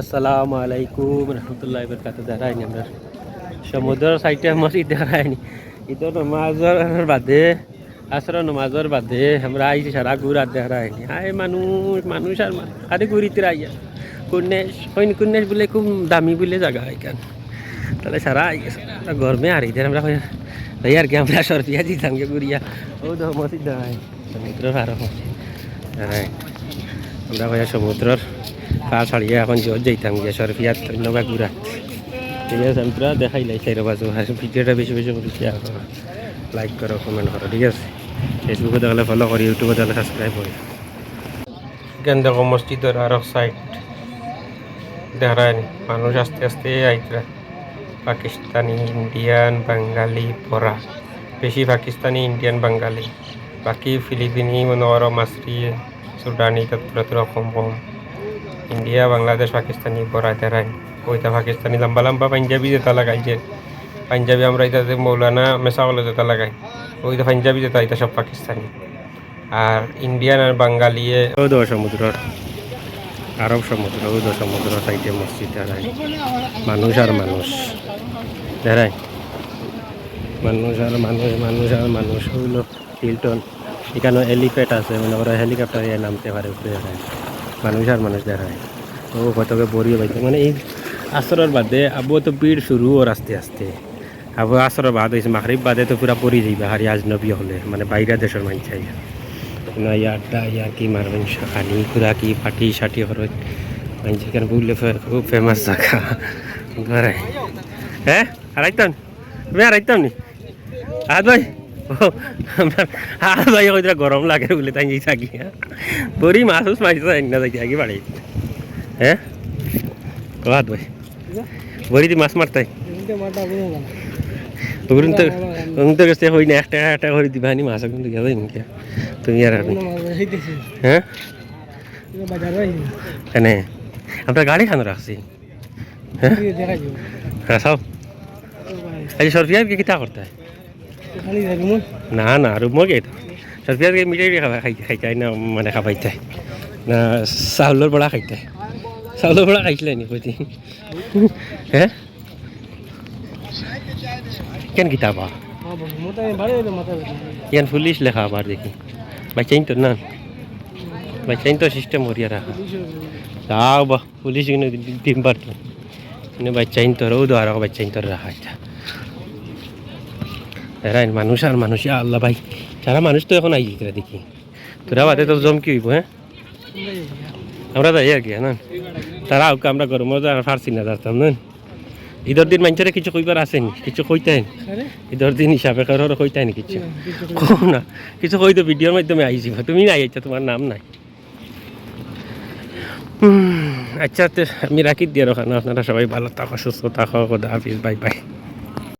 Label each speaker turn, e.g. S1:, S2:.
S1: আসসালামু আলাইকুম রহমতুল্লাহ বরকাত দেখায়নি আমরা সমুদ্র সাইডে আমার ঈদ দেখায়নি ঈদ নমাজর বাদে আসর নমাজর বাদে আমরা আইছি সারা ঘুরার দেখায়নি আয় মানুষ মানুষ আর আরে ঘুরিতে আইয়া কুন্নেশ হইনি কুন্নেশ বলে খুব দামি বলে জায়গা এখান তাহলে সারা আই গরমে আর ঈদের আমরা তাই আর কি আমরা সরপিয়া দিতাম গে ঘুরিয়া ও তো মসজিদ দেখায় সমুদ্র ভালো দেখায় আমরা ভাইয়া সমুদ্রর পা ছাড়িয়ে এখন জোর যাইতাম গিয়ে সরফিয়াত নবা ঘুরাত ঠিক আছে, আমি পুরা দেখাই লাই চাই আর ভিডিওটা বেশি বেশি করে শেয়ার লাইক করো কমেন্ট করো ঠিক আছে? ফেসবুকে দেখলে ফলো করি ইউটিউবে দেখলে সাবস্ক্রাইব করি এখান দেখো মসজিদের আর সাইড দেখায় মানুষ আস্তে আস্তে আইতরা পাকিস্তানি ইন্ডিয়ান বাঙালি পড়া বেশি পাকিস্তানি ইন্ডিয়ান বাঙালি। বাকি ফিলিপিনি মনে করো মাসরি সুডানি তারপরে তো কম কম। ইন্ডিয়া, বাংলাদেশ, পাকিস্তানি পড়া দেখায় ওইটা পাকিস্তানি লম্বা লম্বা পাঞ্জাবি যেটা লাগাইছে পাঞ্জাবি আমরা এটা যে মৌলানা মেসাওয়ালা যেটা লাগাই। ওইটা পাঞ্জাবি যেটা এটা সব পাকিস্তানি। আর ইন্ডিয়ান আর বাঙালিয়ে ও সমুদ্র আরব সমুদ্র ও সমুদ্র সাইডে মসজিদ দেখায় মানুষ আর মানুষ। দেখায় মানুষ আর মানুষ মানুষ আর মানুষ হইল হিলটন। এখানে হেলিপ্যাড আছে মানে ওরা হেলিকপ্টার নামতে পারে উপরে মানুষ আর মানুষ দেখায় ও কতকে বড়িয়ে পাইছে। মানে এই আসরের বাদে আবু তো ভিড় শুরু ওর আস্তে আস্তে। আবু আসরের বাদ হয়েছে মাখরিব বাদে তো পুরা পরি যাইবা, হারি আজনবী হলে মানে বাইরা দেশের মানুষ না ইয়ারটা ইয়ার কি মারবেন শাখানি খুরা কি পাটি সাটি হরত মানুষ এখানে বুঝলে খুব ফেমাস জায়গা ঘরে। হ্যাঁ আড়াইতাম তুমি আড়াইতাম নি? আজ ভাই। আর ভাই ওইটা গরম লাগে বলে তাই থাকি হ্যাঁ। বড়ি মাছ উস মাছ না থাকি আগে বাড়ি। হ্যাঁ? কাদ ভাই বড়ি দি মাছ মারতাই ওগুলো তো ওগুলো তো হই না একটা একটা করে দিবা নি মাছ কিন্তু গেল নাকি তুমি আর হ্যাঁ? এনে আমরা গাড়ি খানো রাখছি। হ্যাঁ? হ্যাঁ সব। আজ সরফিয়ার কি কিতা করতে হয়? না না রুমো গে তো সরফিয়ার কে মিঠাই খাবা খাই খাইতে না মানে খাবাইতে না চাউলের বড়া খাইতে চাউলের বড়া খাইছিলে নি কইতি হ্যাঁ কেন কিতাবা ইয়ান পুলিশ লেখা আবার দেখি বাচ্চাইন তো না বাচ্চাইন তো সিস্টেম করিয়া রাখা তাও বা পুলিশ কিন্তু দিন পারতো কিন্তু বাচ্চাইন তোর ও আর বাচ্চাইন তোর রাখা এটা এরা মানুষ আর মানুষ আল্লাহ ভাই। সারা মানুষ তো এখন আইজি তোরা দেখি। তোরা বাদে তো জম কি হইব হ্যাঁ? আমরা যাই আর কি না? তারা আউকে আমরা গরম ফার্সি না যাতাম না? ঈদের দিন মানুষের কিছু কইবার আসেনি কিছু কইতেন। ঈদের দিন হিসাবে কারোর কইতেন কিছু। কো না কিছু কই তো ভিডিওর মাধ্যমে আইছি তুমি নাই আইছা তোমার নাম নাই। আচ্ছা তো আমি রাখি দিয়ে রাখা আপনারা সবাই ভালো থাকো সুস্থ থাকো হাফিজ বাই বাই।